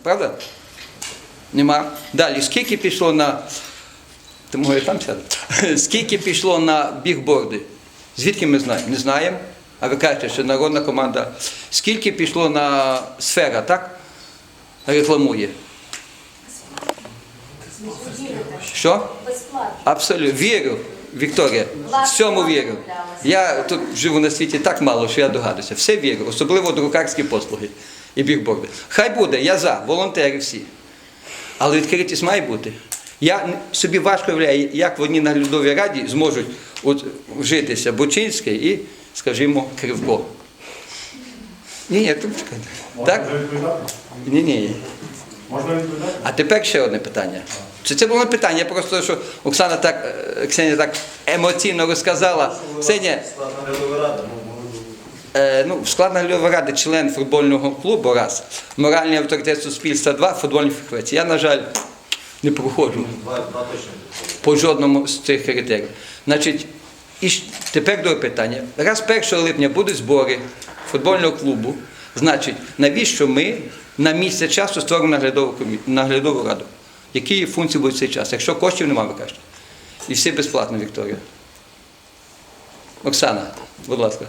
Правда? Нема. Далі, скільки пішло на. Ти може там сяду? Скільки пішло на бігборди? Звідки ми знаємо? Не знаємо. А ви кажете, що народна команда. Скільки пішло на сфера, так? Рекламує. Що? Абсолютно. Вірю, Вікторія. в Всьому вірю. Я тут живу на світі так мало, що я догадуюся. Все вірю, особливо друкарські послуги і бігборди. Хай буде, я за, волонтери всі. Але відкритість має бути. Я собі важко уявляю, як в одній наглядовій раді зможуть от вжитися Бочинський і, скажімо, Кривко. Ні, ні, тут. Так? Ні, ні. Можна відповідати? А тепер ще одне питання. Чи це було питання? Просто що Оксана так, е, Ксенія так емоційно розказала. Ксенія, е, ну, склад наглядової ради член футбольного клубу раз, моральний авторитет суспільства два, футбольні фахівець. Я, на жаль, не проходжу по жодному з цих критеріїв. Значить, і тепер друге питання. Раз 1 липня будуть збори футбольного клубу, значить, навіщо ми на місяць часу створимо наглядову, наглядову раду? Які функції будуть в цей час? Якщо коштів немає, ви кажете. І все безплатно, Вікторія. Оксана, будь ласка.